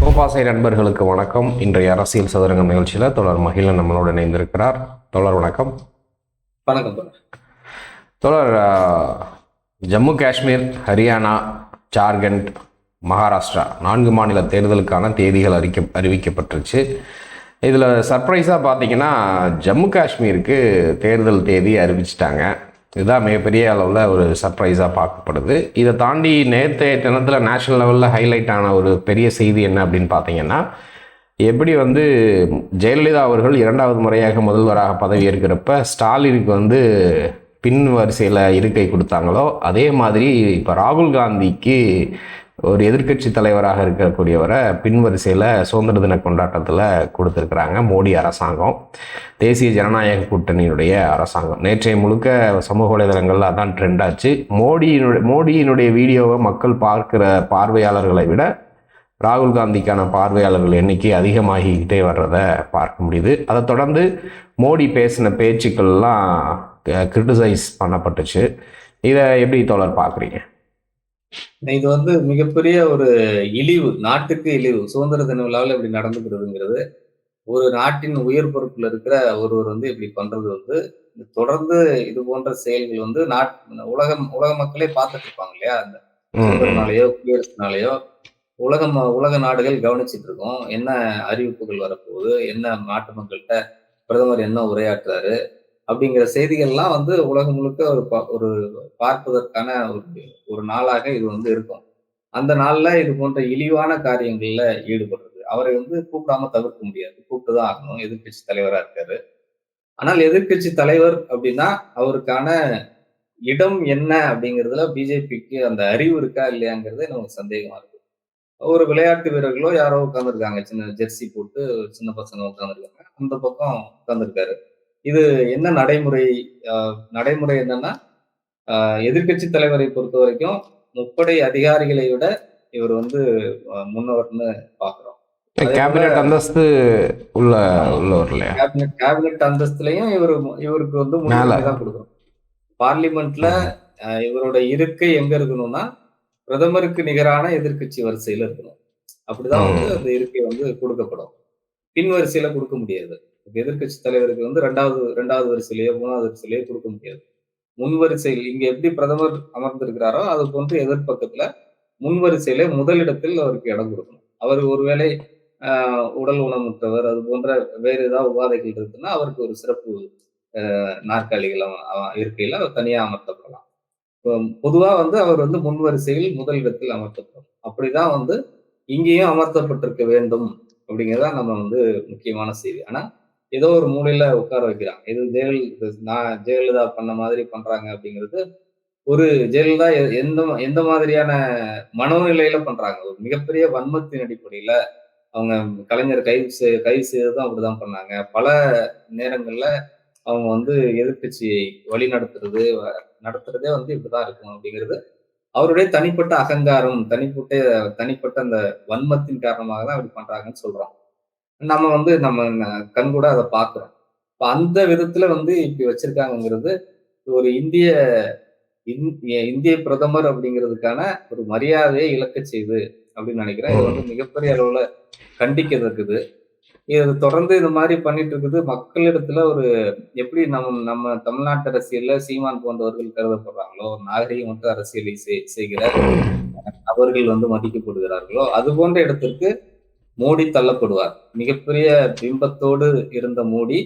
கோபாசை நண்பர்களுக்கு வணக்கம். இன்றைய அரசியல் சதுரங்கம் நிகழ்ச்சியில் தொடர் மகிழன் நம்மளோடு இணைந்திருக்கிறார். தொடர் வணக்கம். வணக்கம். தொடர் ஜம்மு காஷ்மீர் ஹரியானா ஜார்க்கண்ட் மகாராஷ்டிரா நான்கு மாநில தேர்தலுக்கான தேதிகள் அறிக்க அறிவிக்கப்பட்டுருச்சு. இதில் சர்ப்ரைஸாக பார்த்தீங்கன்னா ஜம்மு காஷ்மீருக்கு தேர்தல் தேதி அறிவிச்சிட்டாங்க. இதுதான் மிகப்பெரிய அளவில் ஒரு சர்ப்ரைஸாக பார்க்கப்படுது. இதை தாண்டி நேற்றைய தினத்தில் நேஷனல் லெவலில் ஹைலைட் ஆன ஒரு பெரிய செய்தி என்ன அப்படின்னு பார்த்தீங்கன்னா எப்படி வந்து ஜெயலலிதா அவர்கள் இரண்டாவது முறையாக முதல்வராக பதவியேற்கிறப்ப ஸ்டாலினுக்கு வந்து பின் வரிசையில் இருக்கை கொடுத்தாங்களோ அதே மாதிரி இப்போ ராகுல் காந்திக்கு ஒரு எதிர்க்கட்சி தலைவராக இருக்கக்கூடியவரை பின்வரிசையில் சுதந்திர தின கொண்டாட்டத்தில் கொடுத்துருக்குறாங்க மோடி அரசாங்கம். தேசிய ஜனநாயக கூட்டணியினுடைய அரசாங்கம். நேற்றைய முழுக்க சமூக வலைதளங்களில் அதான் ட்ரெண்ட் ஆச்சு. மோடியினுடைய மோடியினுடைய வீடியோவை மக்கள் பார்க்கிற பார்வையாளர்களை விட ராகுல் காந்திக்கான பார்வையாளர்கள் எண்ணிக்கை அதிகமாகிக்கிட்டே வர்றதை பார்க்க முடியுது. அதை தொடர்ந்து மோடி பேசின பேச்சுக்கள்லாம் கிரிட்டிசைஸ் பண்ணப்பட்டுச்சு. இதை எப்படி தோழர் பார்க்குறீங்க? இது வந்து மிகப்பெரிய ஒரு இழிவு நாட்டுக்கு இழிவு. சுதந்திர தின விழாவில் இப்படி நடந்துக்கிறதுங்கிறது ஒரு நாட்டின் உயர் பொறுப்புல இருக்கிற ஒருவர் வந்து இப்படி பண்றது வந்து தொடர்ந்து இது போன்ற செயல்கள் வந்து நாட் உலகம் உலக மக்களே பார்த்துட்டு இருப்பாங்க இல்லையா? அந்த. சுதந்திரனாலேயோ குடியரசுனாலேயோ உலகம் உலக நாடுகள் கவனிச்சிட்டு இருக்கோம். என்ன அறிவிப்புகள் வரப்போகுது? என்ன நாட்டு மக்கள்கிட்ட பிரதமர் என்ன உரையாற்றுறாரு? அப்படிங்கிற செய்திகள்லாம் வந்து உலகம் முழுக்க ஒரு ஒரு பார்ப்பதற்கான ஒரு ஒரு நாளாக இது வந்து இருக்கும். அந்த நாளில் இது போன்ற இழிவான காரியங்களில் ஈடுபடுறது. அவரை வந்து கூப்பிடாம தவிர்க்க முடியாது. கூப்பிட்டு தான் ஆகணும். எதிர்க்கட்சி தலைவராக இருக்காரு. ஆனால் எதிர்க்கட்சி தலைவர் அப்படின்னா அவருக்கான இடம் என்ன அப்படிங்கிறதுல பிஜேபிக்கு அந்த அறிவு இருக்கா இல்லையாங்கிறது நமக்கு சந்தேகமா இருக்கு. ஒரு விளையாட்டு வீரர்களோ யாரோ உட்காந்துருக்காங்க சின்ன ஜெர்சி போட்டு சின்ன பசங்க உட்காந்துருக்காங்க அந்த பக்கம் உட்காந்துருக்காரு இது என்ன நடைமுறை நடைமுறை என்னன்னா எதிர்கட்சி தலைவரை பொறுத்த வரைக்கும் முப்படை அதிகாரிகளை விட இவர் வந்து முன்னவர்னு பாக்குறோம். கேபினட் அந்தஸ்து உள்ள உள்ளவர் இல்லையா? கேபினட் கேபினட் அந்தஸ்துலயும் இவர் இவருக்கு வந்து முன்னுரிமை தான் கொடுக்கணும் பார்லிமெண்ட்ல இவரோட இருக்கை எங்க இருக்கணும்னா பிரதமருக்கு நிகரான எதிர்க்கட்சி வரிசையில இருக்கணும். அப்படிதான் வந்து. அந்த இருக்கை வந்து கொடுக்கப்படும். பின் வரிசையில கொடுக்க முடியாது. இப்ப எதிர்க்கட்சி தலைவருக்கு வந்து ரெண்டாவது ரெண்டாவது வரிசையிலேயோ மூணாவது வரிசையிலேயோ கொடுக்க முடியாது. முன் வரிசையில் இங்க எப்படி பிரதமர் அமர்ந்திருக்கிறாரோ அது போன்று எதிர்பக்கத்துல முன் வரிசையில முதலிடத்தில் அவருக்கு இடம் கொடுக்கணும். அவர் ஒருவேளை உடல் ஊனமுற்றவர் அது போன்ற வேறு ஏதாவது உபாதைகள் இருக்குன்னா அவருக்கு ஒரு சிறப்பு நாற்காலிகள் இருக்கையில் அவர் தனியாக அமர்த்தப்படலாம். இப்போ வந்து அவர் வந்து முன் வரிசையில் முதலிடத்தில் அமர்த்தப்படும். அப்படிதான் வந்து இங்கேயும் அமர்த்தப்பட்டிருக்க வேண்டும் அப்படிங்கிறதா நம்ம வந்து முக்கியமான செய்தி. ஆனால் ஏதோ ஒரு மூலையில உட்கார வைக்கிறாங்க. இது ஜெயலலிதா நான் ஜெயலலிதா பண்ண மாதிரி பண்றாங்க அப்படிங்கிறது ஒரு ஜெயலலிதா எந்த எந்த மாதிரியான மனோநிலையில பண்றாங்க? ஒரு மிகப்பெரிய வன்மத்தின் அடிப்படையில அவங்க கலைஞர் கைது செய் கைது செய்ததும் அப்படிதான் பண்ணாங்க. பல நேரங்கள்ல அவங்க வந்து எதிர்கட்சியை வழி நடத்துறது நடத்துறதே வந்து இப்படிதான் இருக்கும் அப்படிங்கிறது அவருடைய தனிப்பட்ட அகங்காரம் தனிப்பட்ட தனிப்பட்ட அந்த வன்மத்தின் காரணமாக தான் அப்படி பண்றாங்கன்னு சொல்றான் நம்ம வந்து நம்ம ந- கண்கூட அதை பார்க்குறோம் இப்போ அந்த விதத்துல வந்து இப்படி வச்சிருக்காங்கங்கிறது ஒரு இந்திய இந்- இந்திய பிரதமர் அப்படிங்கிறதுக்கான ஒரு மரியாதையை இழக்க செய்யுது அப்படின்னு நினைக்கிறேன். இது வந்து மிகப்பெரிய அளவுல கண்டிக்கிறதுக்குது இது தொடர்ந்து இது மாதிரி பண்ணிட்டு இருக்குது. மக்களிடத்துல ஒரு எப்படி நம்ம நம்ம தமிழ்நாட்டு அரசியல்ல சீமான் போன்றவர்கள் கருதப்படுறாங்களோ ஒரு நாகரிகமற்ற அரசியலை செய்- செய்கிற அவர்கள் வந்து மதிக்கப்படுகிறார்களோ அது போன்ற இடத்திற்கு மோடி தள்ளப்படுவார். மிகப்பெரிய பிம்பத்தோடு இருந்த மோடி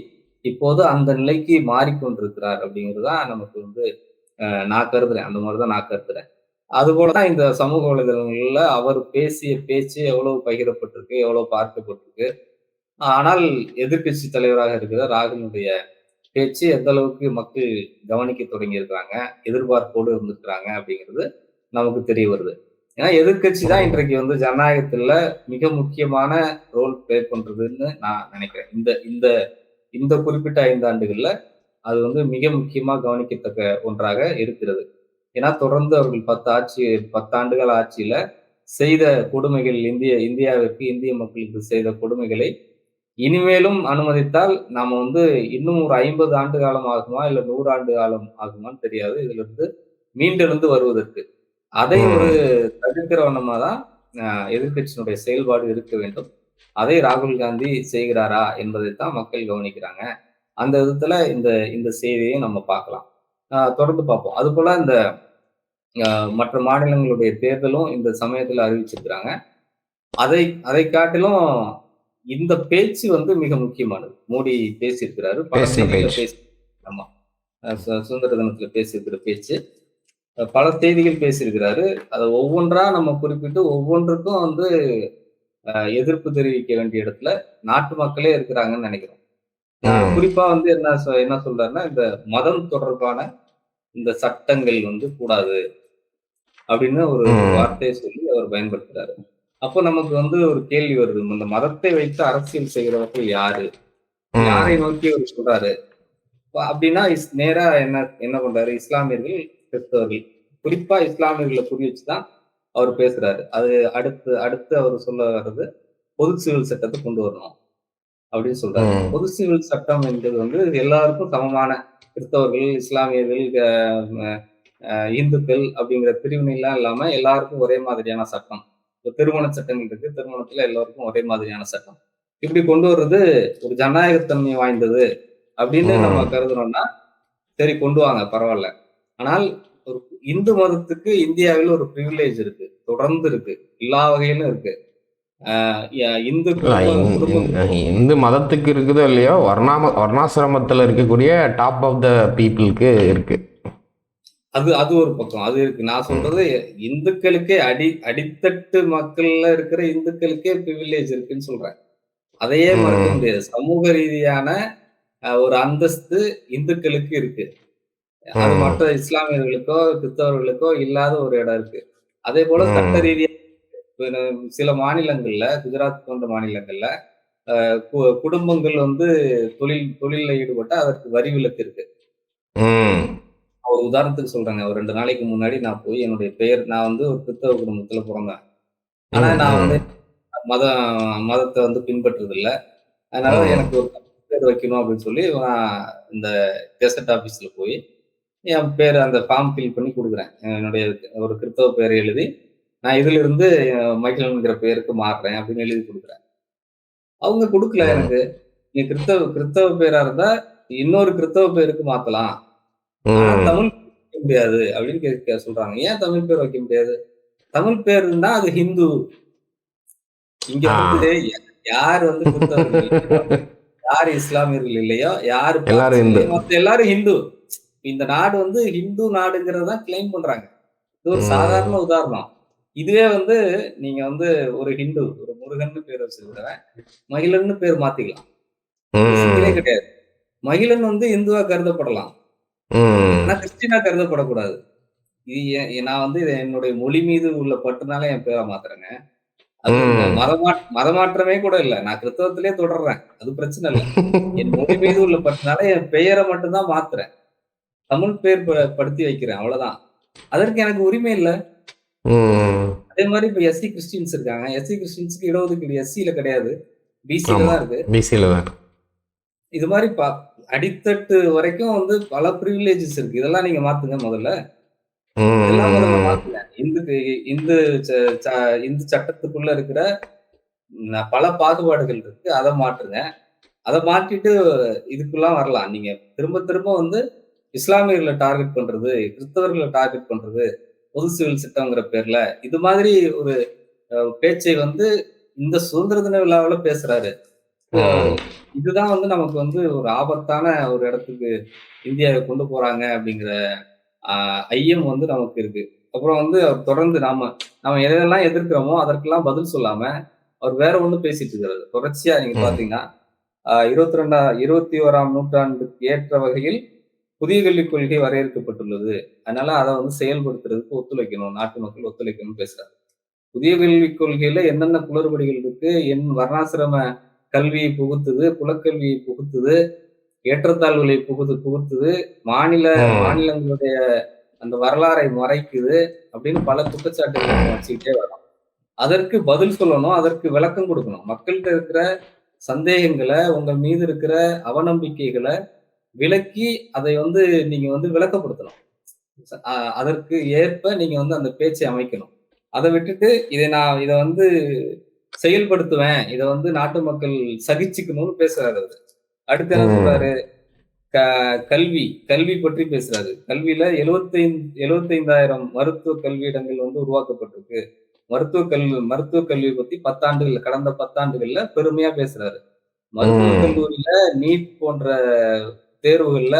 இப்போது அந்த நிலைக்கு மாறிக்கொண்டிருக்கிறார் அப்படிங்கிறது தான் நமக்கு வந்து நான் கருதுறேன். அந்த மாதிரி தான் நான் கருதுறேன். அது தான் இந்த சமூக வலைதளங்கள்ல அவர் பேசிய பேச்சு எவ்வளவு பகிரப்பட்டிருக்கு எவ்வளவு பார்க்கப்பட்டிருக்கு. ஆனால் எதிர்கட்சி தலைவராக இருக்கிற ராகுலுடைய பேச்சு எந்த அளவுக்கு மக்கள் கவனிக்க தொடங்கியிருக்கிறாங்க எதிர்பார்ப்போடு இருந்திருக்கிறாங்க அப்படிங்கிறது நமக்கு தெரிய வருது. ஏன்னா எதிர்க்கட்சி தான் இன்றைக்கு வந்து ஜனநாயகத்துல மிக முக்கியமான ரோல் ப்ளே பண்றதுன்னு நான் நினைக்கிறேன். இந்த இந்த இந்த குறிப்பிட்ட ஐந்து ஆண்டுகள்ல அது வந்து மிக முக்கியமா கவனிக்கத்தக்க ஒன்றாக இருக்கிறது. ஏன்னா தொடர்ந்து அவர்கள் பத்து ஆட்சி பத்தாண்டுகள் ஆட்சியில செய்த கொடுமைகள் இந்திய இந்தியாவிற்கு இந்திய மக்களுக்கு செய்த கொடுமைகளை இனிமேலும் அனுமதித்தால் நாம வந்து இன்னும் ஒரு ஐம்பது ஆண்டு காலம் ஆகுமா இல்ல நூறு ஆண்டு காலம் ஆகுமான்னு தெரியாது. இதுல இருந்து மீண்டெழுந்து வருவதற்கு. அதை. ஒரு தடுக்கிற வண்ணமா தான் அஹ், எதிர்க்கட்சியினுடைய செயல்பாடு இருக்க வேண்டும். அதை ராகுல் காந்தி செய்கிறாரா என்பதைத்தான் மக்கள் கவனிக்கிறாங்க. அந்த விதத்துல இந்த இந்த செய்தியை நம்ம பார்க்கலாம். தொடர்ந்து பார்ப்போம். அது போல இந்த மற்ற மாநிலங்களுடைய தேர்தலும் இந்த சமயத்துல அறிவிச்சிருக்கிறாங்க. அதை அதை காட்டிலும் இந்த பேச்சு வந்து மிக முக்கியமானது. மோடி பேசியிருக்கிறாரு. பேசி ஆமா. சுதந்திர தினத்துல பேசியிருக்கிற பேச்சு. பல செய்திகள் பேசியிருக்கிறாரு. அதை ஒவ்வொன்றா நம்ம குறிப்பிட்டு ஒவ்வொன்றுக்கும் வந்து எதிர்ப்பு தெரிவிக்க வேண்டிய இடத்துல நாட்டு மக்களே இருக்கிறாங்கன்னு நினைக்கிறோம். குறிப்பா வந்து என்ன என்ன சொல்றாருன்னா இந்த மதம் தொடர்பான இந்த சட்டங்கள் வந்து கூடாது அப்படின்னு ஒரு. வார்த்தையை சொல்லி அவர் பயன்படுத்துறாரு. அப்போ நமக்கு வந்து ஒரு கேள்வி வருது. இந்த மதத்தை வைத்து அரசியல் செய்கிறவர்கள் யாரு. யாரை நோக்கி அவர் சொல்றாரு? அப்ப அப்படின்னா நேரா என்ன என்ன பண்றாரு? இஸ்லாமியர்கள் கிறிஸ்தவர்கள் குறிப்பா இஸ்லாமியர்களை புரிய வச்சுதான் அவர் பேசுறாரு. அது அடுத்து அடுத்து அவர் சொல்ல வர்றது பொது சிவில் சட்டத்தை கொண்டு வரணும் அப்படின்னு சொல்றாரு. பொது சிவில் சட்டம் என்பது வந்து எல்லாருக்கும் சமமான கிறிஸ்தவர்கள் இஸ்லாமியர்கள் இந்துக்கள் அப்படிங்கிற பிரிவினைலாம் இல்லாம எல்லாருக்கும் ஒரே மாதிரியான சட்டம். திருமண சட்டங்கள் இருக்கு. திருமணத்துல எல்லாருக்கும் ஒரே மாதிரியான சட்டம். இப்படி கொண்டு வர்றது ஒரு ஜனநாயகத்தன்மை வாய்ந்தது அப்படின்னு. நம்ம கருதுனோம்னா சரி கொண்டு வாங்க பரவாயில்ல. ஆனால் ஒரு இந்து மதத்துக்கு இந்தியாவில் ஒரு ப்ரிவிலேஜ் இருக்கு தொடர்ந்து இருக்கு எல்லா வகையிலும் இருக்கு. இந்து இந்து மதத்துக்கு இருக்குதோ இல்லையோ வர்ணாம வர்ணாசிரமத்தில் இருக்கக்கூடிய டாப் ஆஃப் த பீப்புளுக்கு இருக்கு. அது அது ஒரு பக்கம் அது இருக்கு. நான் சொல்றது இந்துக்களுக்கே அடி அடித்தட்டு மக்கள்ல இருக்கிற இந்துக்களுக்கே ப்ரிவிலேஜ் இருக்குன்னு சொல்றேன். அதையே. மறக்க முடியாது. சமூக ரீதியான ஒரு அந்தஸ்து இந்துக்களுக்கு இருக்கு. அது. மற்ற இஸ்லாமியர்களுக்கோ கிறிஸ்தவர்களுக்கோ இல்லாத ஒரு இடம் இருக்கு அதே போல. சட்ட ரீதியா சில மாநிலங்கள்ல குஜராத் போன்ற மாநிலங்கள்ல குடும்பங்கள் வந்து தொழில் தொழில ஈடுபட்டா அதற்கு வரி விலக்கு இருக்கு. ஒரு உதாரணத்துக்கு சொல்றேங்க ஒரு ரெண்டு நாளைக்கு முன்னாடி நான் போய் என்னுடைய பெயர் நான் வந்து ஒரு கிறிஸ்தவ குடும்பத்துல பிறந்தேன் ஆனா நான். வந்து மத மதத்தை வந்து பின்பற்றுறது இல்ல அதனால. எனக்கு ஒரு பேர் வைக்கணும் அப்படின்னு சொல்லி நான் இந்த கெசட் ஆபீஸ்ல போய் என் பேர் அந்த ஃபார்ம் ஃபில் பண்ணி கொடுக்குறேன். என்னுடைய ஒரு கிறிஸ்தவ பேரை எழுதி நான் இதுல இருந்து மகிழன்கிற பேருக்கு மாறுறேன் அப்படின்னு எழுதி கொடுக்குறேன். அவங்க கொடுக்கல. எனக்கு. நீ கிறிஸ்தவ கிறிஸ்தவ பேரா இருந்தா இன்னொரு கிறிஸ்தவ பேருக்கு மாத்தலாம். தமிழ் பேர் முடியாது அப்படின்னு கே- கே- சொல்றாங்க. ஏன் தமிழ் பேர் வைக்க முடியாது? தமிழ் பேருன்னா அது ஹிந்து. இங்க. வந்து யார் வந்து கிறிஸ்தவர்கள் இல்லையோ, யார் இஸ்லாமியர்கள் இல்லையோ யார் எல்லாரும் ஹிந்து. இந்த நாடு வந்து ஹிந்து நாடுங்கிறத கிளைம் பண்றாங்க. இது ஒரு. சாதாரண உதாரணம். இதுவே வந்து நீங்க வந்து ஒரு ஹிந்து ஒரு முருகன் பேர் வச்சிருக்கிறவன் மகிழன்னு பேர் மாத்திக்கலாம். கிடையாது. மகிழன் வந்து இந்துவா கருதப்படலாம். ஆனா கிறிஸ்டினா கருதப்படக்கூடாது. இது நான் வந்து என்னுடைய மொழி மீது உள்ள பற்றுனால என் பேரை மாத்துறேங்க. மதமா மதமாற்றமே கூட இல்ல. நான் கிறிஸ்தவத்திலே தொடர்றேன். அது பிரச்சனை இல்ல. என் மொழி மீது உள்ள பற்றுனால என் பெயரை மட்டும்தான் மாத்துறேன். தமிழ் பேர் படுத்தி வைக்கிறேன் அவ்வளவுதான். அதற்கு எனக்கு உரிமை இல்ல. அதே மாதிரி இப்ப எஸ்சி கிறிஸ்டின்ஸ் இருக்காங்க. எஸ்சி கிறிஸ்டின்ஸ்க்கு இடஒதுக்கீடு எஸ்சியில கிடையாது. ஆமா. தான் இருக்கு. பிசியில் தான் இது மாதிரி ப- அடித்தட்டு வரைக்கும் வந்து பல ப்ரிவிலேஜஸ் இருக்கு. இதெல்லாம் நீங்க மாத்துங்க முதல்ல. இந்து இந்து இந்து சட்டத்துக்குள்ள இருக்கிற பல பாகுபாடுகள் இருக்கு. அதை மாற்றுங்க. அதை மாற்றிட்டு இதுக்குலாம் வரலாம். நீங்க திரும்ப திரும்ப வந்து இஸ்லாமியர்களை டார்கெட் பண்றது கிறிஸ்தவர்களை டார்கெட் பண்றது பொது சிவில் சட்டங்கிற பேர்ல இது மாதிரி ஒரு பேச்சை வந்து இந்த சுதந்திர தின விழாவில் பேசுறாரு. இதுதான் வந்து நமக்கு வந்து ஒரு ஆபத்தான ஒரு இடத்துக்கு இந்தியாவை கொண்டு போறாங்க அப்படிங்கிற ஐயம் வந்து நமக்கு இருக்கு அப்புறம் வந்து அவர் தொடர்ந்து நாம நாம எதெல்லாம் எதிர்க்கிறோமோ அதற்கெல்லாம் பதில் சொல்லாம அவர் வேற ஒண்ணு பேசிட்டு இருக்கிறது தொடர்ச்சியா நீங்க. பாத்தீங்கன்னா இருபத்தி ரெண்டா இருபத்தி ஓராம் நூற்றாண்டுக்கு ஏற்ற வகையில் புதிய கல்விக் கொள்கை வரையறுக்கப்பட்டுள்ளது. அதனால அதை வந்து செயல்படுத்துறதுக்கு ஒத்துழைக்கணும். நாட்டு மக்கள் ஒத்துழைக்கணும்னு பேசுறாரு புதிய கல்விக் கொள்கையில என்னென்ன குளறுபடிகள் இருக்கு? என் வர்ணாசிரம கல்வியை புகுத்துது குலக்கல்வியை புகுத்துது ஏற்றத்தாழ்வுகளை புகுத்து புகுத்துது மாநில. மாநிலங்களுடைய அந்த வரலாறை மறைக்குது அப்படின்னு பல குற்றச்சாட்டுகளை வச்சுக்கிட்டே வரோம். அதற்கு பதில் சொல்லணும் அதற்கு விளக்கம் கொடுக்கணும். மக்கள்கிட்ட இருக்கிற சந்தேகங்களை உங்க மீது இருக்கிற அவநம்பிக்கைகளை விளக்கி அதை வந்து நீங்க வந்து விளக்கப்படுத்தணும். அதற்கு ஏற்ப நீங்க வந்து அந்த பேச்சை அமைக்கணும். அதை விட்டுட்டு இதை நான் இதை வந்து செயல்படுத்துவேன். இதை வந்து நாட்டு மக்கள் சகிச்சுக்கணும்னு பேசுறாரு அவரு. அடுத்து என்ன. சொல்றாரு? க- கல்வி கல்வி பற்றி பேசுறாரு. கல்வியில எழுபத்தைந்து எழுபத்தைந்தாயிரம் மருத்துவ கல்வியிடங்கள் வந்து உருவாக்கப்பட்டிருக்கு. மருத்துவ கல்வி மருத்துவ கல்வி பத்தி பத்தாண்டுகள் கடந்த பத்தாண்டுகள்ல பெருமையா பேசுறாரு. மருத்துவ. கல்லூரியில நீட் போன்ற தேர்வுகள்ல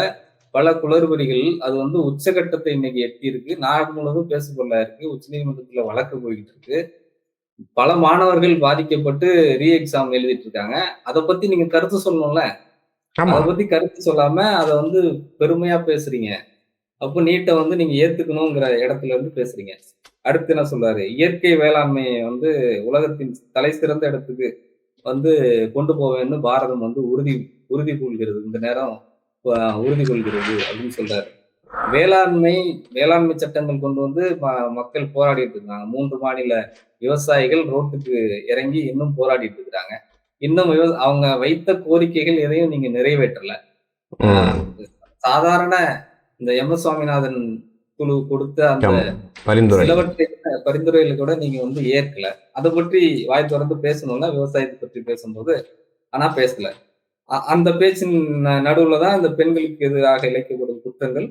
பல குளறுபடிகள் அது வந்து உச்சகட்டத்தை இன்னைக்கு எட்டி இருக்கு நாடு முழுவதும் பேசுபொருளா இருக்கு உச்சநீதிமன்றத்துல வழக்கு போயிட்டு இருக்கு பல மாணவர்கள் பாதிக்கப்பட்டு ரீ எக்ஸாம் எழுதிட்டு இருக்காங்க அதை பத்தி நீங்க கருத்து சொல்லணும்ல? அதை பத்தி கருத்து சொல்லாம அதை வந்து பெருமையா பேசுறீங்க. அப்போ நீட்டை வந்து நீங்க ஏத்துக்கணுங்கிற இடத்துல இருந்து பேசுறீங்க. அடுத்து என்ன சொல்றாரு? இயற்கை வேளாண்மையை வந்து உலகத்தின் தலை சிறந்த இடத்துக்கு வந்து கொண்டு போவேன்னு பாரதம் வந்து உறுதி உறுதி கொள்கிறது இந்த நேரம் உறுதி கொள்கிறது அப்படின்னு சொல்றாரு. வேளாண்மை வேளாண்மை சட்டங்கள் கொண்டு வந்து மக்கள் போராடிட்டு இருக்காங்க. மூன்று மாநில விவசாயிகள் ரோட்டுக்கு இறங்கி இன்னும் போராடிட்டு இருக்காங்க. இன்னும் அவங்க வைத்த கோரிக்கைகள் எதையும் நீங்க நிறைவேற்றல. சாதாரண இந்த எம் எஸ் சுவாமிநாதன் குழு கொடுத்த அந்த சிலவற்றை பரிந்துரைகளை கூட நீங்க வந்து ஏற்கல. அதை பற்றி வாய் திறந்து பேசணும்ல விவசாயத்தை பற்றி பேசும்போது. ஆனா பேசல. அந்த பேச்சின் நடுவுல தான் இந்த பெண்களுக்கு எதிராக இழைக்கப்படும் குற்றங்கள்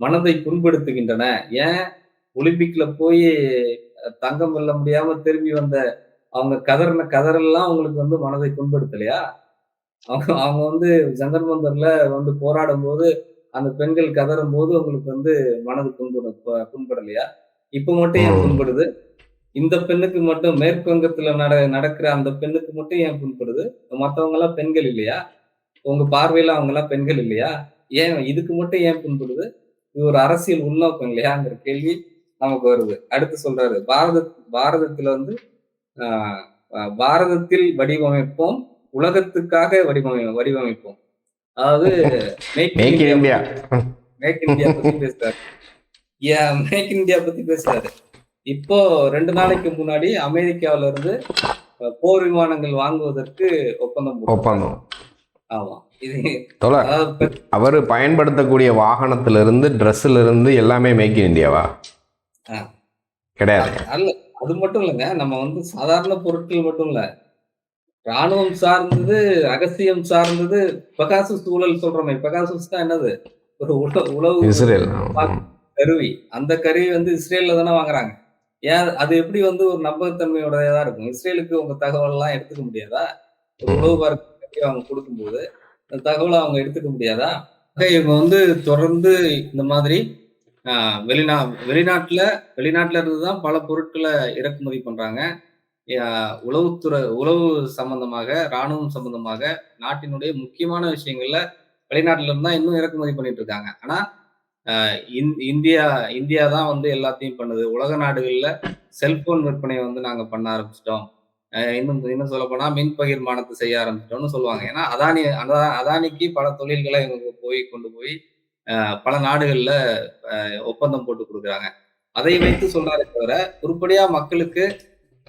மனதை புண்படுத்துகின்றன. ஏன்? ஒலிம்பிக்ல போய் தங்கம் வெல்ல முடியாம திரும்பி வந்த அவங்க கதறின கதறெல்லாம் உங்களுக்கு வந்து மனதை புண்படுத்தலையா? அவங்க அவங்க வந்து மந்தர்ல வந்து போராடும் போது அந்த பெண்கள் கதறும் போது உங்களுக்கு வந்து மனது புண்படு புண்படலையா? இப்ப மட்டும் ஏன். புண்படுது? இந்த பெண்ணுக்கு மட்டும் மேற்கு வங்கத்துல நட நடக்கிற அந்த பெண்ணுக்கு மட்டும் ஏன் புண்படுது? மத்தவங்க எல்லாம் பெண்கள் இல்லையா? உங்க பார்வையில அவங்க எல்லாம் பெண்கள் இல்லையா? ஏன் இதுக்கு மட்டும் ஏன் புண்படுது? இது ஒரு அரசியல் உள்நோக்கம் இல்லையாங்கிற கேள்வி நமக்கு வருது. அடுத்து சொல்றாரு பாரத பாரதத்துல வந்து பாரதத்தில் வடிவமைப்போம் உலகத்துக்காக வடிவமை வடிவமைப்போம். அதாவது மேக் இந்தியா மேக் இந்தியா பத்தி பேசுறாரு. ஏன் மேக் இந்தியா பத்தி பேசுறாரு? இப்போ ரெண்டு நாளைக்கு முன்னாடி அமெரிக்காவில இருந்து போர் விமானங்கள் வாங்குவதற்கு ஒப்பந்தம். ஒப்பந்தம். ஆமா. அவர் பயன்படுத்தக்கூடிய வாகனத்துல இருந்து ட்ரெஸ்ல இருந்து எல்லாமே மேக் இன் இந்தியாவா. கிடையாது. அல்ல அது மட்டும் இல்லைங்க. நம்ம வந்து சாதாரண பொருட்கள் மட்டும் இல்ல. ராணுவம் சார்ந்தது ரகசியம் சார்ந்தது பெகாசஸ் சூழல் சொல்றோமே. பெகாசஸ் தான் என்னது? ஒரு உள உளவு இஸ்ரேல். கருவி. அந்த கருவி வந்து இஸ்ரேல்ல தானே வாங்குறாங்க. ஏன் அது எப்படி வந்து ஒரு நம்பகத்தன்மையோடதா இருக்கும்? இஸ்ரேலுக்கு உங்க தகவல் எல்லாம் எடுத்துக்க முடியாதா? ஒரு உளவு பார்க்க அவங்க கொடுக்கும்போது அந்த தகவலை அவங்க எடுத்துக்க முடியாதா? இவங்க வந்து தொடர்ந்து இந்த மாதிரி வெளிநா வெளிநாட்டுல வெளிநாட்டுல இருந்து தான் பல பொருட்களை இறக்குமதி பண்றாங்க. உளவுத்துறை உளவு சம்பந்தமாக ராணுவம் சம்பந்தமாக நாட்டினுடைய முக்கியமான விஷயங்கள்ல வெளிநாட்டுல இருந்தா தான் இன்னும் இறக்குமதி பண்ணிட்டு இருக்காங்க. ஆனா இந்தியா இந்தியா தான் வந்து எல்லாத்தையும் பண்ணுது. உலக நாடுகள்ல செல்போன் விற்பனை வந்து நாங்க பண்ண ஆரம்பிச்சிட்டோம். இன்னும் இன்னும் சொல்ல போனா மின் பகிர்மானத்தை செய்ய ஆரம்பிச்சிட்டோம்னு சொல்லுவாங்க. ஏன்னா அதானி அதா- அதானிக்கு பல தொழில்களை இவங்க போய் கொண்டு போய் பல நாடுகள்ல ஒப்பந்தம் போட்டு கொடுக்குறாங்க. அதை வைத்து சொல்றாரே தவிர உருப்படியா மக்களுக்கு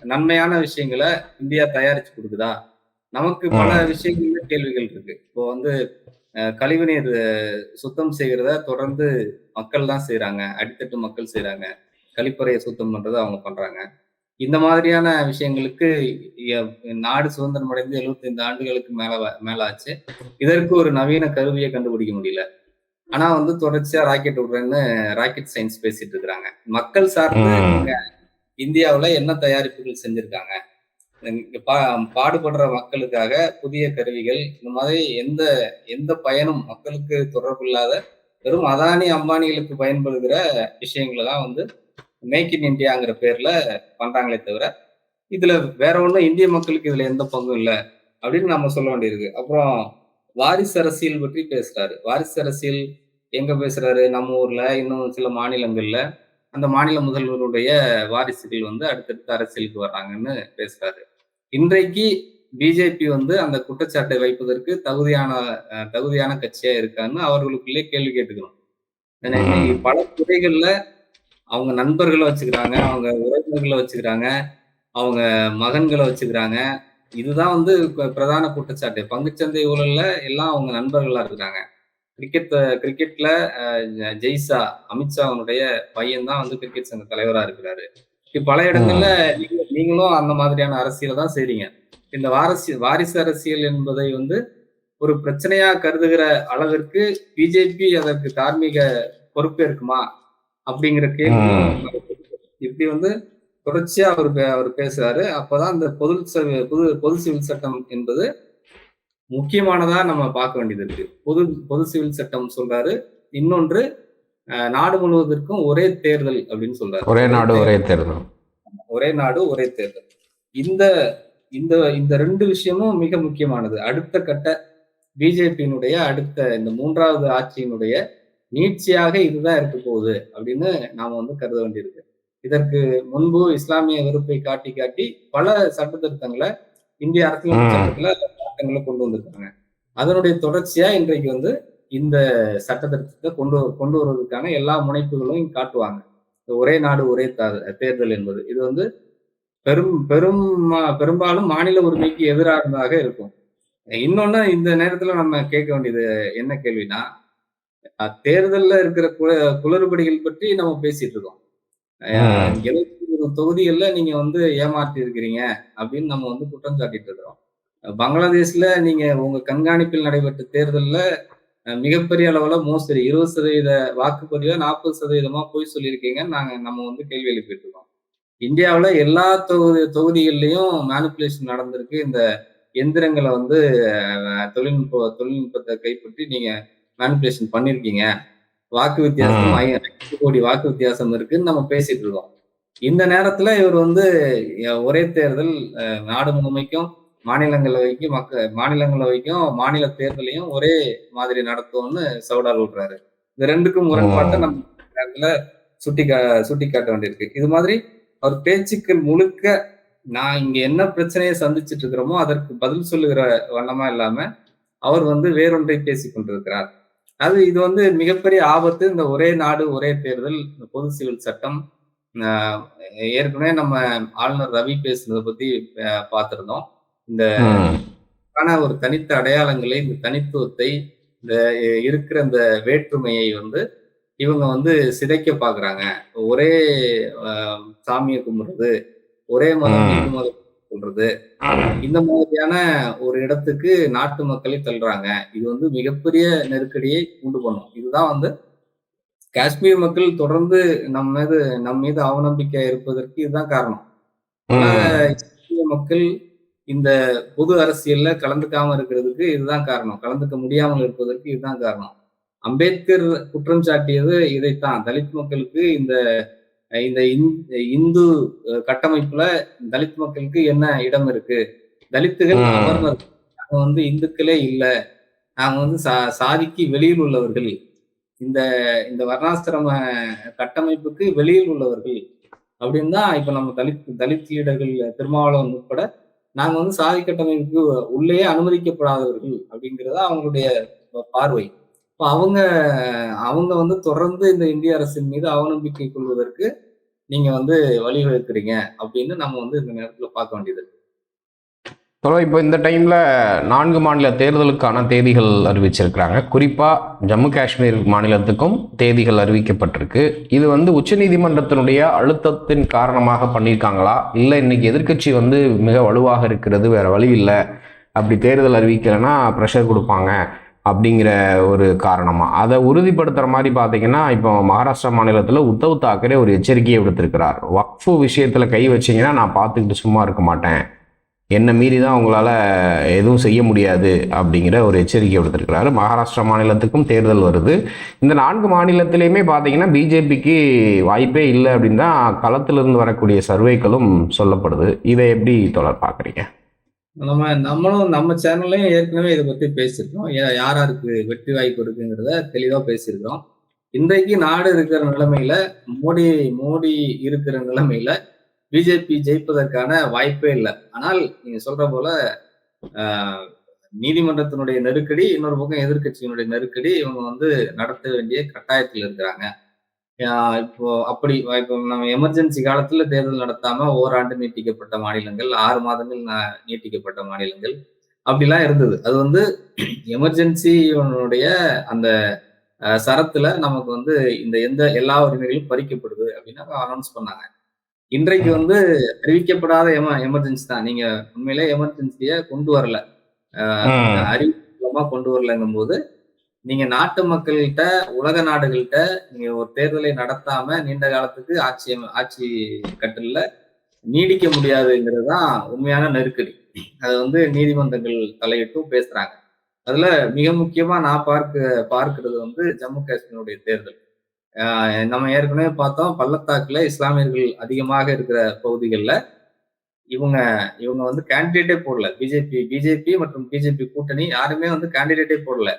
நன்மையான விஷயங்களை இந்தியா தயாரிச்சு கொடுக்குதா? நமக்கு பல. விஷயங்கள்ல கேள்விகள் இருக்கு. இப்போ வந்து கழிவுநீர் சுத்தம் செய்கிறத தொடர்ந்து மக்கள் தான் செய்றாங்க. அடித்தட்டு மக்கள் செய்றாங்க. கழிப்பறையை சுத்தம் பண்றதை அவங்க பண்றாங்க. இந்த மாதிரியான விஷயங்களுக்கு நாடு சுதந்திரம் அடைந்து 75 ஆண்டுகளுக்கு மேல வ- மேல ஆச்சு. இதற்கு ஒரு நவீன கருவியை கண்டுபிடிக்க முடியல. ஆனா வந்து தொடர்ச்சியா ராக்கெட் விடுறேன்னு ராக்கெட் சயின்ஸ் பேசிட்டு இருக்கிறாங்க. மக்கள் சார்ந்து இந்தியாவுல என்ன தயாரிப்புகள் செஞ்சிருக்காங்க? பா பாடுபடுற மக்களுக்காக புதிய கருவிகள் இந்த மாதிரி எந்த எந்த பயனும் மக்களுக்கு தொடர்பு இல்லாத வெறும் அதானி அம்பானிகளுக்கு பயன்படுகிற விஷயங்களை தான் வந்து மேக் இன் இந்தியாங்கிற பேர்ல பண்றாங்களே தவிர இதுல வேற ஒண்ணும் இந்திய மக்களுக்கு இதுல எந்த பங்கும் இல்லை அப்படின்னு நம்ம சொல்ல வேண்டியிருக்கு. அப்புறம் வாரிசு அரசியல் பற்றி பேசுறாரு. வாரிசு அரசியல் எங்க பேசுறாரு? நம்ம ஊர்ல இன்னும் சில மாநிலங்கள்ல. அந்த மாநில முதல்வருடைய வாரிசுகள் வந்து அடுத்தடுத்த அரசியலுக்கு வர்றாங்கன்னு பேசுறாரு. இன்றைக்கு பிஜேபி வந்து அந்த குற்றச்சாட்டை வைப்பதற்கு தகுதியான தகுதியான கட்சியா இருக்கான்னு அவர்களுக்குள்ளே கேள்வி கேட்டுக்கணும் பல துறைகள்ல அவங்க நண்பர்களை வச்சுக்கிறாங்க அவங்க உறவினர்களை வச்சுக்கிறாங்க அவங்க மகன்களை வச்சுக்கிறாங்க. இதுதான் வந்து பிரதான குற்றச்சாட்டு. பங்குச்சந்தை ஊழல்ல எல்லாம் அவங்க நண்பர்களா இருக்கிறாங்க. கிரிக்கெட் கிரிக்கெட்ல ஜெய்சா அமித்ஷாவுடைய பையன் தான் வந்து கிரிக்கெட் சங்க தலைவரா இருக்கிறாரு. இப்ப பல இடங்கள்ல நீங்க- நீங்களும் அந்த மாதிரியான அரசியலை தான் செய்றீங்க. இந்த வாரசி வாரிசு அரசியல் என்பதை வந்து ஒரு பிரச்சனையா கருதுகிற அளவிற்கு பிஜேபி அதற்கு தார்மீக பொறுப்பேற்குமா அப்படிங்கிற கேள்வி இப்படி வந்து தொடர்ச்சியா அவர் அவர் பேசுறாரு. அப்பதான் இந்த பொது பொது பொது சிவில் சட்டம் என்பது முக்கியமானதா நம்ம பார்க்க வேண்டியது இருக்கு. பொது பொது சிவில் சட்டம் சொல்றாரு. இன்னொன்று நாடு முழுவதற்கும் ஒரே தேர்தல் அப்படின்னு சொல்றாரு. ஒரே நாடு ஒரே தேர்தல். ஒரே நாடு ஒரே தேர்தல். இந்த இந்த இந்த ரெண்டு விஷயமும் மிக முக்கியமானது. அடுத்த கட்ட பிஜேபியினுடைய அடுத்த இந்த மூன்றாவது ஆட்சியினுடைய நீட்சியாக இதுதான் இருக்க போகுது அப்படின்னு நாம வந்து கருத வேண்டியிருக்கு. இதற்கு முன்பு இஸ்லாமிய வெறுப்பை காட்டி காட்டி பல சட்ட திருத்தங்களை இந்திய அரசியல். சட்டத்துல சட்டங்களை கொண்டு வந்திருக்காங்க. அதனுடைய தொடர்ச்சியா இன்றைக்கு வந்து இந்த சட்ட திருத்தத்தை கொண்டு கொண்டு வருவதற்கான எல்லா முனைப்புகளும் காட்டுவாங்க. ஒரே நாடு ஒரே தேர்தல் என்பது. இது வந்து பெரும் பெரும் பெரும்பாலும் மாநில உரிமைக்கு எதிரானதாக இருக்கும். இன்னொன்னு இந்த நேரத்துல நம்ம கேட்க வேண்டியது என்ன கேள்வினா தேர்தல்ல இருக்கிற குள- குளறுபடிகள் பற்றி நம்ம பேசிட்டு இருக்கோம். எழுபத்தி ஒரு தொகுதிகள்ல நீங்க வந்து ஏமாற்றி இருக்கிறீங்க அப்படின்னு நம்ம வந்து குற்றம் சாட்டிட்டு இருக்கிறோம். பங்களாதேஷ்ல நீங்க உங்க கண்காணிப்பில் நடைபெற்ற தேர்தல்ல மிகப்பெரிய அளவுல மோசடி இருபது சதவீத வாக்குப்பதிவை நாற்பது சதவீதமா போய் சொல்லியிருக்கீங்கன்னு நாங்க நம்ம வந்து கேள்வி எழுப்பிட்டு இருக்கோம். இந்தியாவுல எல்லா தொகுதி தொகுதிகள்லயும் மேனிப்புலேஷன் நடந்திருக்கு. இந்த எந்திரங்களை வந்து தொழில்நுட்ப தொழில்நுட்பத்தை கைப்பற்றி நீங்க மேனிப்புலேஷன் பண்ணிருக்கீங்க. வாக்கு வித்தியாசம் ஐந்து கோடி வாக்கு வித்தியாசம் இருக்குன்னு நம்ம பேசிட்டு இருக்கோம். இந்த நேரத்துல இவர் வந்து ஒரே தேர்தல் நாடு முழுமைக்கும் மாநிலங்களவைக்கும் மக்க மாநிலங்களவைக்கும் மாநில தேர்தலையும் ஒரே மாதிரி நடத்தும்னு சவுடால் விடுறாரு இந்த ரெண்டுக்கும் முரண்பாட்டை. நம்ம நேரத்துல சுட்டி கா சுட்டி காட்ட வேண்டியிருக்கு. இது மாதிரி அவர் பேச்சுக்கள் முழுக்க நான் இங்க என்ன பிரச்சனையை சந்திச்சிட்டு இருக்கிறோமோ அதற்கு பதில் சொல்லுகிற வண்ணமா இல்லாம அவர் வந்து வேறொன்றை பேசிக் கொண்டிருக்கிறார். அது இது வந்து மிகப்பெரிய ஆபத்து. இந்த ஒரே நாடு ஒரே தேர்தல் இந்த பொது சிவில் சட்டம் ஏற்கனவே நம்ம ஆளுநர் ரவி பேசுனதை பத்தி பார்த்திருந்தோம். இந்த. ஆன ஒரு தனித்த அடையாளங்களை இந்த தனித்துவத்தை இந்த இருக்கிற இந்த வேற்றுமையை வந்து இவங்க வந்து சிதைக்க பாக்குறாங்க. ஒரே சாமியை கும்பிடுறது ஒரே மதம் சொல்றது இந்த மாதிரியான ஒரு இடத்துக்கு நாட்டு மக்களை தள்ளுறாங்க. இது வந்து மிகப்பெரிய நெருக்கடியை உண்டு பண்ணும். இதுதான் வந்து காஷ்மீர் மக்கள் தொடர்ந்து நம்ம மீது நம் மீது அவநம்பிக்கை இருப்பதற்கு இதுதான் காரணம். மக்கள் இந்த பொது அரசியல்ல கலந்துக்காம இருக்கிறதுக்கு இதுதான் காரணம். கலந்துக்க முடியாமல் இருப்பதற்கு இதுதான் காரணம். அம்பேத்கர் குற்றம் சாட்டியது இதைத்தான். தலித் மக்களுக்கு இந்த இந்த இந்- இந்து கட்டமைப்புல தலித் மக்களுக்கு என்ன இடம் இருக்கு? தலித்துகள் நாங்க வந்து இந்துக்களே இல்ல. நாங்க வந்து சா சாதிக்கு வெளியில் உள்ளவர்கள். இந்த இந்த வர்ணாசிரம கட்டமைப்புக்கு வெளியில் உள்ளவர்கள். அப்படின்னு தான் இப்ப நம்ம தலித் தலித் லீடர்கள் திருமாவளவன் உட்பட நாங்க வந்து சாதி கட்டமைப்புக்கு உள்ளே அனுமதிக்கப்படாதவர்கள் அப்படிங்கிறத அவங்களுடைய பார்வை. இப்போ அவங்க அவங்க வந்து தொடர்ந்து இந்த இந்திய அரசின் மீது அவநம்பிக்கை கொள்வதற்கு நீங்க வந்து வழிவகுக்கிறீங்க அப்படின்னு நம்ம வந்து இந்த நேரத்துல பார்க்க வேண்டியது இருக்கு. இப்போ இந்த டைமில் நான்கு மாநில தேர்தலுக்கான தேதிகள் அறிவிச்சிருக்கிறாங்க. குறிப்பாக ஜம்மு காஷ்மீர் மாநிலத்துக்கும் தேதிகள் அறிவிக்கப்பட்டிருக்கு. இது வந்து உச்சநீதிமன்றத்தினுடைய அழுத்தத்தின் காரணமாக பண்ணியிருக்காங்களா? இல்லை இன்றைக்கி எதிர்க்கட்சி வந்து மிக வலுவாக இருக்கிறது வேறு வழி இல்லை. அப்படி தேர்தல் அறிவிக்கலைன்னா ப்ரெஷர் கொடுப்பாங்க அப்படிங்கிற ஒரு காரணமாக அதை உறுதிப்படுத்துகிற மாதிரி பார்த்தீங்கன்னா இப்போ மகாராஷ்டிரா மாநிலத்தில் உத்தவ் தாக்கரே ஒரு எச்சரிக்கையை விடுத்திருக்கிறார். வக்ஃபு விஷயத்தில் கை வச்சிங்கன்னா நான் பார்த்துக்கிட்டு சும்மா இருக்க மாட்டேன். என்னை மீறி தான் உங்களால் எதுவும் செய்ய முடியாது அப்படிங்கிற ஒரு எச்சரிக்கை விடுத்திருக்கிறாரு. மகாராஷ்டிரா மாநிலத்துக்கும் தேர்தல் வருது. இந்த நான்கு மாநிலத்திலையுமே பார்த்தீங்கன்னா பிஜேபிக்கு வாய்ப்பே இல்லை அப்படின்னு தான் களத்திலிருந்து வரக்கூடிய சர்வேக்களும் சொல்லப்படுது. இதை எப்படி தொடர் பார்க்குறீங்க? நம்ம நம்மளும் நம்ம சேனல்லையும் ஏற்கனவே இதை பற்றி பேசியிருக்கோம். யார் யாருக்கு வெற்றி வாய்ப்பு இருக்குங்கிறத தெளிவாக பேசியிருக்கிறோம். இன்றைக்கு நாடு இருக்கிற நிலைமையில மோடி மோடி இருக்கிற நிலைமையில பிஜேபி ஜெயிப்பதற்கான வாய்ப்பே இல்லை. ஆனால் நீங்க சொல்ற போல நீதிமன்றத்தினுடைய நெருக்கடி இன்னொரு பக்கம் எதிர்க்கட்சியினுடைய நெருக்கடி இவங்க வந்து நடத்த வேண்டிய கட்டாயத்தில் இருக்கிறாங்க. இப்போ அப்படி இப்போ நம்ம எமர்ஜென்சி காலத்துல தேர்தல் நடத்தாம ஓராண்டு நீட்டிக்கப்பட்ட மாநிலங்கள் ஆறு மாதங்கள் நீட்டிக்கப்பட்ட மாநிலங்கள் அப்படிலாம் இருந்தது. அது வந்து எமர்ஜென்சியோடைய அந்த சரத்துல நமக்கு வந்து இந்த எந்த எல்லா உரிமைகளும் பறிக்கப்படுது அப்படின்னு அனௌன்ஸ் பண்ணாங்க. இன்றைக்கு வந்து அறிவிக்கப்படாத எம எமர்ஜென்சி தான். நீங்க உண்மையிலே எமர்ஜென்சியை கொண்டு வரல. ம். அறிவிப்பா கொண்டு வரலங்கும் போது நீங்க நாட்டு மக்கள்கிட்ட உலக நாடுகள்கிட்ட நீங்க ஒரு தேர்தலை நடத்தாம நீண்ட காலத்துக்கு ஆட்சி ஆட்சி கட்டல்ல நீடிக்க முடியாதுங்கிறது தான் உண்மையான நெருக்கடி. அது வந்து நீதிமன்றங்கள் தலையிட்டும் பேசுறாங்க. அதுல மிக முக்கியமா நான் பார்க்க பார்க்கிறது வந்து ஜம்மு காஷ்மீருடைய தேர்தல். நம்ம ஏற்கனவே பார்த்தோம் பள்ளத்தாக்குல இஸ்லாமியர்கள் அதிகமாக இருக்கிற பகுதிகளில் இவங்க இவங்க வந்து கேண்டிடேட்டே போடல. பிஜேபி பிஜேபி மற்றும் பிஜேபி கூட்டணி யாருமே வந்து கேண்டிடேட்டே போடல.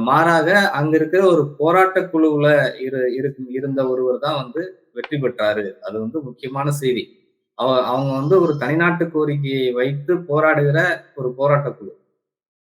மாறாக அங்க இருக்கிற ஒரு போராட்ட குழுவுல இரு இருக்கு- இருந்த ஒருவர் தான் வந்து வெற்றி பெற்றாரு. அது வந்து முக்கியமான செய்தி. அவ அவங்க வந்து ஒரு தனிநாட்டு கோரிக்கையை வைத்து போராடுகிற ஒரு போராட்ட குழு.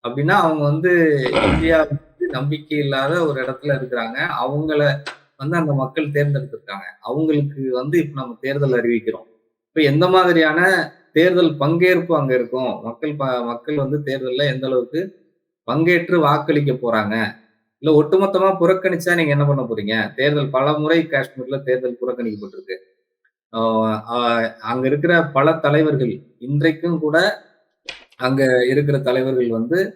அப்படின்னா அவங்க வந்து இந்தியா நம்பிக்கை இல்லாத ஒரு இடத்துல இருக்கிறாங்க. அவங்கள வந்து அந்த மக்கள் தேர்ந்தெடுத்திருக்காங்க. அவங்களுக்கு வந்து இப்ப நம்ம தேர்தல் அறிவிக்கிறோம். இப்ப எந்த மாதிரியான தேர்தல் பங்கேற்பு அங்க இருக்கும்? மக்கள் ப- மக்கள் வந்து தேர்தலில் எந்த அளவுக்கு பங்கேற்று வாக்களிக்க போறாங்க? இல்ல ஒட்டுமொத்தமா புறக்கணிச்சா நீங்க என்ன பண்ண போறீங்க? தேர்தல் பல முறை காஷ்மீர்ல தேர்தல் புறக்கணிக்கப்பட்டிருக்கு. அங்க இருக்கிற பல தலைவர்கள் இன்றைக்கும் கூட அங்க இருக்கிற தலைவர்கள் வந்து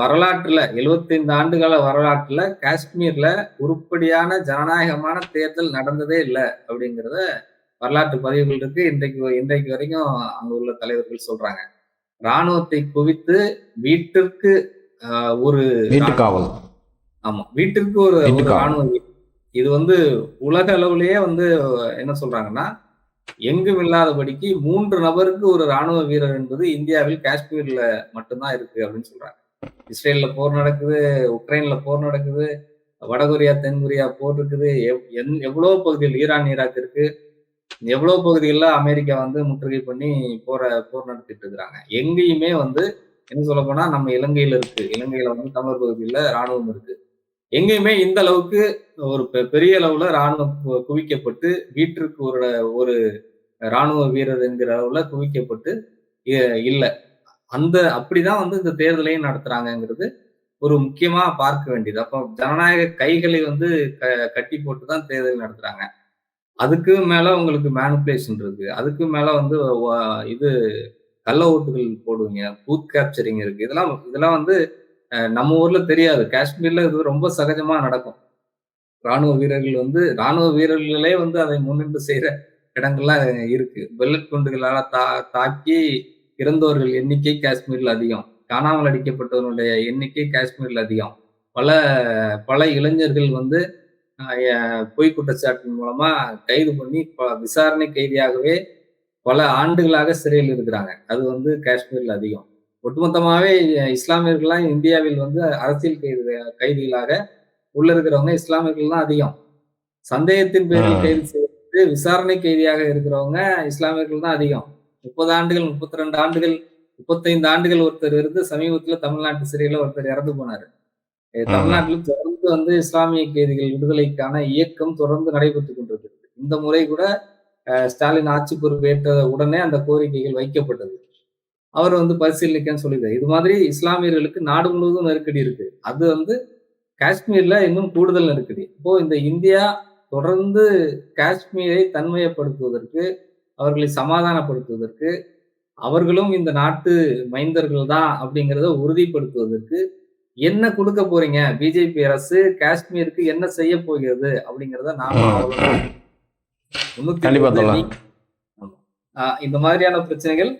வரலாற்றுல 75 ஆண்டுகால வரலாற்றுல காஷ்மீர்ல உருப்படியான ஜனநாயகமான தேர்தல் நடந்ததே இல்லை அப்படிங்கிறத வரலாற்று பதிவுகள் இருக்கு. இன்றைக்கு இன்றைக்கு வரைக்கும் அங்க உள்ள தலைவர்கள் சொல்றாங்க. ராணுவத்தை குவித்து வீட்டிற்கு ஒரு காவல் ஆமா வீட்டிற்கு ஒரு ஒரு வீட்டுக்கா- ராணுவ வீரர். இது வந்து உலக அளவுலயே வந்து என்ன சொல்றாங்கன்னா எங்கும் இல்லாதபடிக்கு மூன்று நபருக்கு ஒரு ராணுவ வீரர் என்பது இந்தியாவில் காஷ்மீர்ல மட்டும்தான் இருக்கு அப்படின்னு சொல்றாங்க. இஸ்ரேல்ல போர் நடக்குது உக்ரைன்ல போர் நடக்குது வடகொரியா தென்கொரியா போர் இருக்குது. எவ்- எந்- எவ்வளவு பகுதிகள் ஈரான் ஈராக் இருக்கு. எவ்வளவு பகுதிகளில் அமெரிக்கா வந்து முற்றுகை பண்ணி போற போர் நடத்திட்டு இருக்கிறாங்க. எங்கேயுமே வந்து என்ன சொல்ல போனா நம்ம இலங்கையில இருக்கு. இலங்கையில வந்து தமிழர் பகுதியில ராணுவம் இருக்கு. எங்கேயுமே இந்த அளவுக்கு ஒரு பெ- பெரிய அளவுல ராணுவம் குவிக்கப்பட்டு வீட்டிற்கு ஒரு ஒரு ராணுவ வீரர் என்கிற அளவுல குவிக்கப்பட்டு இ- அந்த அப்படிதான் வந்து இந்த தேர்தலையும் நடத்துறாங்கிறது ஒரு முக்கியமா பார்க்க வேண்டியது. அப்போ ஜனநாயக கைகளை வந்து க- கட்டி போட்டு தான் தேர்தல் நடத்துறாங்க. அதுக்கு மேல உங்களுக்கு மேனிப்புலேஷன் இருக்கு. அதுக்கு மேல வந்து இது கள்ள ஓட்டுகள் போடுவீங்க பூத் கேப்சரிங் இருக்கு. இதெல்லாம் இதெல்லாம் வந்து நம்ம ஊர்ல தெரியாது. காஷ்மீர்ல இது ரொம்ப சகஜமா நடக்கும். ராணுவ வீரர்கள் வந்து ராணுவ வீரர்களே வந்து அதை முன்னின்று செய்யற இடங்கள்லாம் இருக்கு. வெள்ளட் குண்டுகளால தா தாக்கி இறந்தவர்கள் எண்ணிக்கை காஷ்மீர்ல அதிகம். காணாமல் அடிக்கப்பட்டவர்களுடைய எண்ணிக்கை காஷ்மீர்ல அதிகம். பல பல இளைஞர்கள் வந்து பொய் குற்றச்சாட்டின் மூலமா கைது பண்ணி விசாரணை கைதியாகவே பல ஆண்டுகளாக சிறையில் இருக்கிறாங்க. அது வந்து காஷ்மீர்ல அதிகம். ஒட்டுமொத்தமாவே இஸ்லாமியர்கள்லாம் இந்தியாவில் வந்து அரசியல் கைது கைதிகளாக உள்ள இருக்கிறவங்க இஸ்லாமியர்கள் தான் அதிகம். சந்தேகத்தின் பேரில். கைது செய்யப்பட்டு விசாரணை கைதியாக இருக்கிறவங்க இஸ்லாமியர்கள் தான் அதிகம். முப்பது ஆண்டுகள் முப்பத்தி ரெண்டு ஆண்டுகள் முப்பத்தைந்து ஆண்டுகள் ஒருத்தர் இருந்து சமீபத்துல தமிழ்நாட்டு சிறையில ஒருத்தர் இறந்து போனாரு. தமிழ்நாட்டில் தொடர்ந்து வந்து இஸ்லாமிய கைதிகள் விடுதலைக்கான இயக்கம் தொடர்ந்து நடைபெற்றுக் கொண்டிருக்கிறது. இந்த முறை கூட ஸ்டாலின் ஆட்சி பொறுப்பேற்ற உடனே அந்த கோரிக்கைகள் வைக்கப்பட்டது. அவர் வந்து பரிசீலிக்கன்னு சொல்லியிருக்காரு. இது மாதிரி இஸ்லாமியர்களுக்கு நாடு முழுவதும் நெருக்கடி இருக்கு. அது வந்து காஷ்மீர்ல இன்னும் கூடுதல் நெருக்கடி. இப்போ இந்த இந்தியா தொடர்ந்து காஷ்மீரை தன்மையப்படுத்துவதற்கு அவர்களை சமாதானப்படுத்துவதற்கு அவர்களும் இந்த நாட்டு மைந்தர்கள் தான் அப்படிங்கிறத உறுதிப்படுத்துவதற்கு என்ன கொடுக்க போறீங்க? பிஜேபி அரசு காஷ்மீருக்கு என்ன செய்ய போகிறது? அப்படிங்கிறத நாம கண்டிப்பா இந்த மாதிரியான பிரச்சனைகள்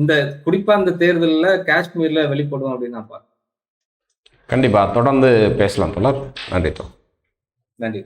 இந்த குறிப்பா இந்த தேர்தல்ல காஷ்மீர்ல வெளிப்படும் அப்படின்னு நான் பார்க்கிறேன். கண்டிப்பா தொடர்ந்து பேசலாம் தோழர் நன்றி நன்றி.